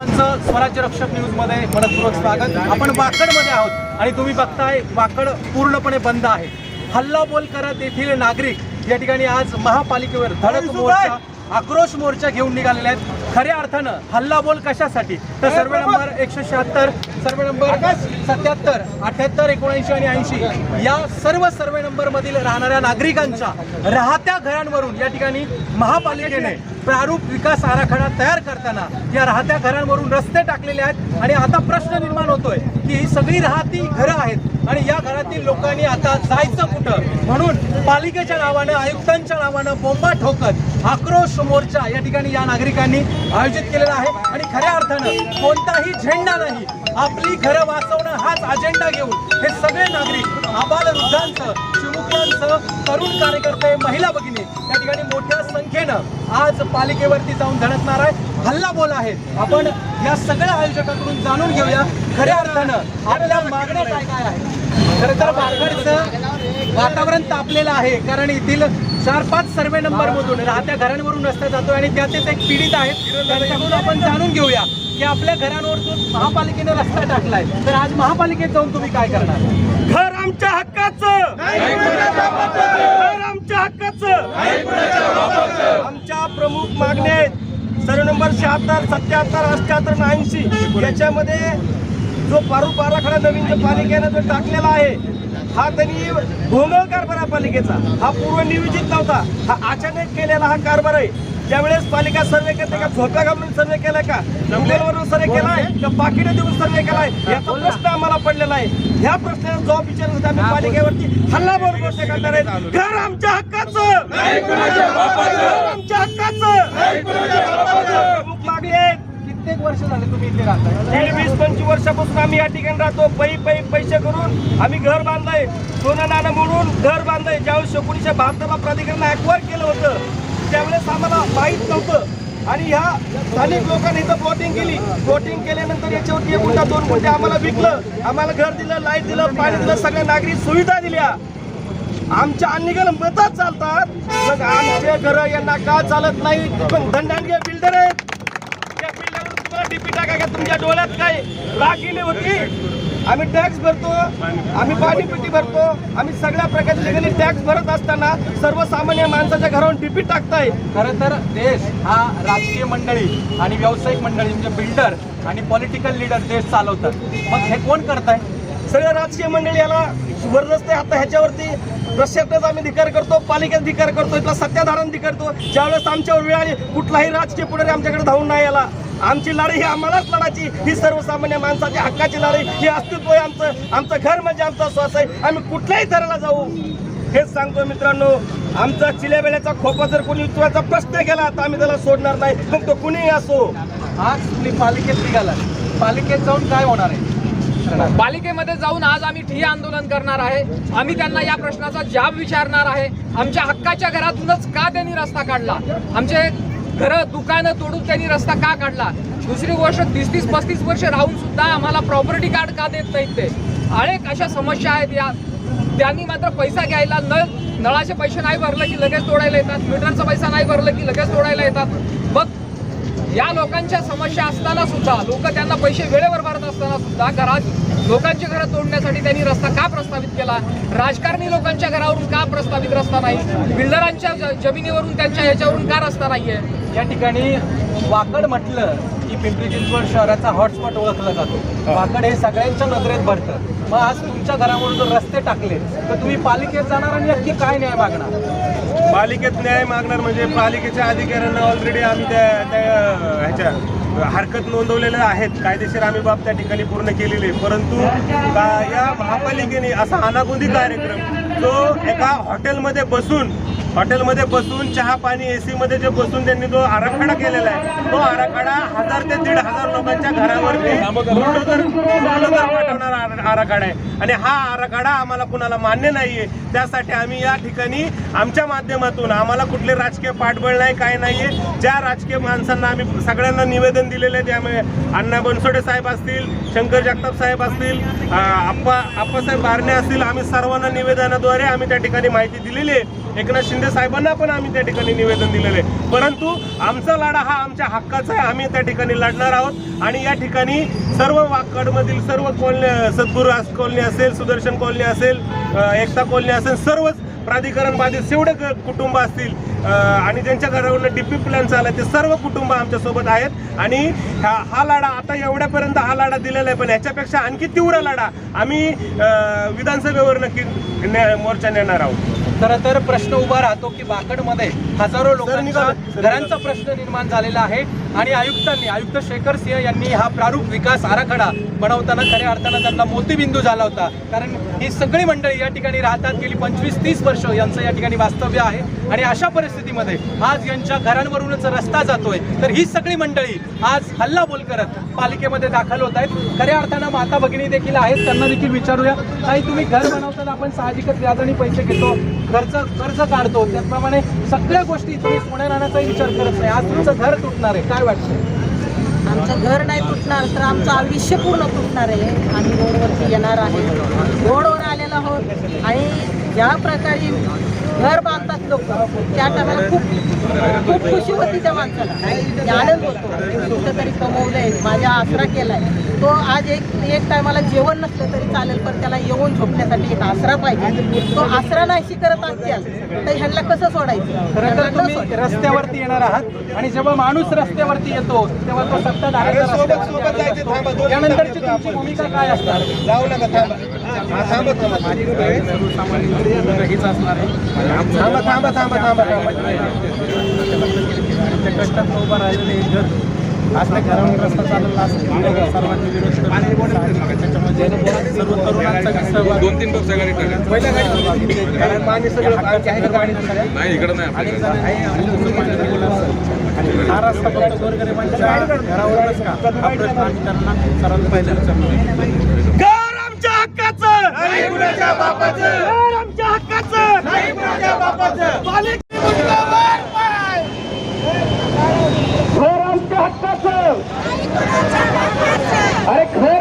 स्वराज्य रक्षक न्यूजमध्ये मनपूर्वक स्वागत. आपण वाकडमध्ये आहोत आणि तुम्ही बघताय वाकड पूर्णपणे बंद आहे. हल्ला बोल करत येथील नागरिक या ठिकाणी आज महापालिकेवर धडक मोर्चा आक्रोश मोर्चा घेऊन निघालेले आहेत. खऱ्या अर्थानं हल्ला बोल कशासाठी? तर सर्वे नंबर एकशे शहात्तर सर्वे नंबर सत्याहत्तर अठ्याहत्तर एकोणऐंशी आणि ऐंशी या सर्व सर्वे नंबर मधील राहणाऱ्या नागरिकांच्या राहत्या घरांवरून या ठिकाणी महापालिकेने प्रारूप विकास आराखडा तयार करताना या राहत्या घरांवरून रस्ते टाकलेले आहेत. आणि आता प्रश्न निर्माण होतोय की ही सगळी राहती घरं आहेत. आणि या घरातील लोकांनी आता जायचं कुठं? म्हणून पालिकेच्या नावानं आयुक्तांच्या नावानं बोंबा ठोकत आक्रोश मोर्चा या ठिकाणी या नागरिकांनी आयोजित केलेला आहे. आणि खऱ्या अर्थानं कोणताही झेंडा नाही. आपली घरं वाचवणं हाच अजेंडा घेऊन हे सगळे नागरिक आबाल वृद्धांचं चिमुकल्यांचं तरुण कार्यकर्ते महिला भगिनी या ठिकाणी मोठ्या संख्येनं आज पालिकेवरती जाऊन धडकणार आहे हल्ला बोल आहे. आपण या सगळ्या आयोजकाकडून जाणून घेऊया. खऱ्या अर्थानं आपल्या मागण्या काय काय आहे खरं तर बारगडचं वातावरण तापलेलं आहे. कारण येथील चार पाच सर्वे नंबर मधून राहत्या घरांवरून रस्ता जातोय आणि त्यातच एक पीडित आहेत. त्यांच्याकडून आपण जाणून घेऊया की आपल्या घरांवर जो महापालिकेने रस्ता टाकलाय. तर आज महापालिकेत जाऊन तुम्ही काय करणार? घर आमच्या हक्काचं. घर आमच्या हक्काचं. आमच्या प्रमुख मागण्या आहेत. सर्व नंबर शहात्तर सत्याहत्तर अठ्याहत्तर ऐंशी याच्यामध्ये जो पारूप आराखडा नवीन जो पालिकेनं जो टाकलेला आहे हा त्यांनी भोंगळ कारभार आहे पालिकेचा. हा पूर्व नियोजित नव्हता. हा अचानक केलेला हा कारभार आहे. ज्यावेळेस पालिका सर्वे करते का झोका घालून सर्वे केलाय का गुगलवरून सर्वे केलाय का पाकिटं देऊन सर्वे केलाय याचा प्रश्न आम्हाला पडलेला आहे. ह्या प्रश्नाचा जबाब विचारण्यासाठी आम्ही पालिकेवरती. हल्ला बोल गोष्ट करणार आहेत घर आमच्या हक्काचं. आमच्या हक्काचं प्रमुख मागणी आहेत कित्येक वर्ष झाले तुम्ही इथे राहता गेली वीस पंचवीस वर्षापासून आम्ही या ठिकाणी राहतो. पै पै पैसे करून आम्ही घर बांधलंय. सोनं नाणं म्हणून घर बांधलंय. ज्यावेळेस एकोणीसशे बहात्तरला प्राधिकरण ऍक्वायर केलं होतं त्यावेळेस आम्हाला माहीत नव्हतं. आणि ह्या स्थानिक लोकांनी इथं प्लॉटिंग केली. प्लॉटिंग केल्यानंतर याच्यावरती एक गुंठा दोन गुंठे आम्हाला विकलं. आम्हाला घर दिलं लाइट दिलं पाणी दिलं सगळ्या नागरिक सुविधा दिल्या. आमच्या अन्निकल मतात चालतात मग आमचे घर यांना का चालत नाही? पण दंडांगे बिल्डर आहेत. त्या बिल्डर तुम्हाला डीपी टाका का तुमच्या डोळ्यात काय राग गेली होती? आम्ही टॅक्स भरतो आम्ही पाणीपिटी भरतो आम्ही सगळ्या प्रकारच्या ठिकाणी टॅक्स भरत असताना सर्वसामान्य माणसाच्या घरावर डीपी टाकताय. खरं तर देश हा राजकीय मंडळी आणि व्यावसायिक मंडळी म्हणजे बिल्डर आणि पॉलिटिकल लीडर देश चालवतात. मग हे कोण करताय? सगळ्या राजकीय मंडळी याला जबरदस्त आहे आता ह्याच्यावरती प्रशासनाचा आम्ही धिकार करतो पालिकेत धिकार करतो इथला सत्ताधारण करतो. ज्यावेळेस आमच्यावर वेळ आली कुठलाही राजकीय पुढारी आमच्याकडे धावून नाही आला. आमची लढाई ही आम्हालाच लढायची. ही सर्वसामान्य माणसाची हक्काची लढाई. ही अस्तित्व आहे आमचं. आमचं घर म्हणजे आमचा श्वास आहे. आम्ही कुठल्याही थराला जाऊ. हेच सांगतो मित्रांनो आमचा चिल्या वेळेचा खोपा जर कोणी उचवायचा प्रश्न केला तर आम्ही त्याला सोडणार नाही. मग तो कुणीही असो. आज तुम्ही पालिकेत निघाला पालिकेत जाऊन काय होणार आहे? पालिकेमध्ये जाऊन आज आम्ही ठिय्या आंदोलन करणार आहे. आम्ही त्यांना या प्रश्नाचा जाब विचारणार आहे. आमच्या हक्काच्या घरातूनच का त्यांनी रस्ता काढला? आमचे घरं दुकानं तोडून त्यांनी रस्ता का काढला? दुसरी गोष्ट तीस तीस पस्तीस वर्ष राहून सुद्धा आम्हाला प्रॉपर्टी कार्ड का देत नाहीत ते? अनेक अशा समस्या आहेत या? त्यांनी मात्र पैसा घ्यायला नळ नळाचे पैसे नाही भरले की लगेच तोडायला येतात. मीटरचा पैसा नाही भरलं की लगेच तोडायला येतात. मग या लोकांच्या समस्या असताना सुद्धा लोक त्यांना पैसे वेळेवर भरत असताना सुद्धा घरात लोकांची घरं तोडण्यासाठी त्यांनी रस्ता का प्रस्तावित केला? राजकारणी लोकांच्या घरावरून का प्रस्तावित रस्ता नाही? बिल्डरांच्या ज- जमिनीवरून त्यांच्या ह्याच्यावरून का रस्ता नाहीये? या ठिकाणी वाकड म्हटलं की पिंपरी चिंचवड शहराचा हॉटस्पॉट ओळखला जातो. वाकड हे सगळ्यांच्या नजरेत भरतं. मग आज तुमच्या घरावरून जर रस्ते टाकले तर तुम्ही पालिकेत जाणार आणि नक्की काय न्याय मागणार? पालिकेत न्याय मागणार म्हणजे पालिकेच्या अधिकाऱ्यांना ऑलरेडी आम्ही त्या त्या ह्याच्या हरकत नोंदवलेल्या आहेत. कायदेशीर आम्ही बाब त्या ठिकाणी पूर्ण केलेली आहे. परंतु का- या महापालिकेने असा अनागोंदी कार्यक्रम जो एका हॉटेलमध्ये बसून हॉटेलमध्ये बसून चहा पाणी एसी मध्ये जे बसून त्यांनी जो आराखडा केलेला आहे तो आराखडा हजार ते दीड हजार लोकांच्या घरावरती बुलडोझर पाठवणारा आराखडा आहे. आणि हा आराखडा आम्हाला कुणाला मान्य नाहीये त्यासाठी आम्ही या ठिकाणी आमच्या माध्यमातून आम्हाला कुठले राजकीय पाठबळ नाही काय नाहीये ज्या राजकीय माणसांना आम्ही सगळ्यांना निवेदन दिलेलं आहे त्यामुळे अण्णा बनसोडे साहेब असतील शंकर जगताप साहेब असतील आप्पा आप्पासाहेब बारणे असतील आम्ही सर्वांना निवेदनाद्वारे आम्ही त्या ठिकाणी माहिती दिलेली आहे. एकनाथ शिंदे साहेबांना पण आम्ही त्या ठिकाणी निवेदन दिलेलं आहे. परंतु आमचा लढा हा आमच्या हक्काचा आहे. आम्ही त्या ठिकाणी लढणार आहोत. आणि या ठिकाणी सर्व वाकडमधील सर्व कॉलनी सद्गुरू कॉलनी असेल सुदर्शन कॉलनी असेल एकता कॉलनी असेल सर्वच प्राधिकरण बाधित जेवढे कुटुंब असतील आणि ज्यांच्या घरावर डीपी प्लॅन चालला ते सर्व कुटुंब आमच्यासोबत आहेत. आणि हा हा लढा आता एवढ्यापर्यंत हा लढा दिलेला आहे पण ह्याच्यापेक्षा आणखी तीव्र लढा आम्ही विधानसभेवर नक्की मोर्चा नेणार आहोत. खरं तर प्रश्न उभा राहतो की वाकडमध्ये हजारो लोकांच्या घरांचा प्रश्न निर्माण झालेला आहे. आणि आयुक्तांनी आयुक्त शेखर सिंह यांनी हा प्रारूप विकास आराखडा बनवताना खऱ्या अर्थानं त्यांना मोतीबिंदू झाला होता. कारण ही सगळी मंडळी या ठिकाणी राहतात. गेली पंचवीस तीस वर्ष यांचं या ठिकाणी वास्तव्य आहे. आणि अशा परिस्थितीमध्ये आज यांच्या घरांवरूनच रस्ता जातोय. तर ही सगळी मंडळी आज हल्लाबोल करत पालिकेमध्ये दाखल होत आहेत. खऱ्या अर्थानं माता भगिनी देखील आहेत. त्यांना देखील विचारूया. काही तुम्ही घर बनवताना आपण साहजिकच व्याजाने पैसे घेतो. खर्च कर्ज काढतो. त्याचप्रमाणे सगळ्या गोष्टी तुम्ही पुणे राहण्याचा विचार करत नाही. आज तुमचं घर तुटणार आहे. काय वाटतं आमचं घर नाही तुटणार तर आमचं आयुष्य पूर्ण तुटणार आहे. आम्ही रोडवरती येणार आहे. रोडवर आलेला आहोत. आणि ज्या प्रकारे घर बांधतात लोक. त्या टायमाला खूप खूप खुशी होती त्या माणसाला. आनंद होतो. कुठेतरी कमवलंय. माझ्या आसरा केलाय. तो आज एक एक टायमाला जेवण नसलं तरी चालेल पण त्याला येऊन झोपण्यासाठी एक आसरा पाहिजे. तो आसरा नाही करत असतील तर ह्यांना कसं सोडायचं? खरं तर तुम्ही. रस्त्यावरती येणार आहात आणि जेव्हा माणूस रस्त्यावरती येतो तेव्हा तो येतो. त्यानंतरची तुमची भूमिका काय असणार? जाऊ नका थांबा. थांबा थांबा. थांबा थांबा थांबा त्या कष्टात उभं राहिलेले एक घर आज त्या घरावर रस्ता चाललेला विरोध करतो. त्याच्यामध्ये सर्व तरुणांचा बी सहभाग दोन तीन बॉक्स गाडी टाका पहिल्या गाडी कारण पाणी सगळं आमच्या आहे का पाणी नाही इकडं नाही असतं. हा रस्ता फक्त गोरगरिबांच्या घरावरच का? हा प्रश्न आम्ही त्यांना विचारणार घर आमच्या हक्काचं नाही कुणाच्या बापाचं. घर आमच्या हक्काचं. नाही कुणाच्या बापाचं. पालिका मुद्दावर पाय. घर आमच्या हक्काचं. अरे घर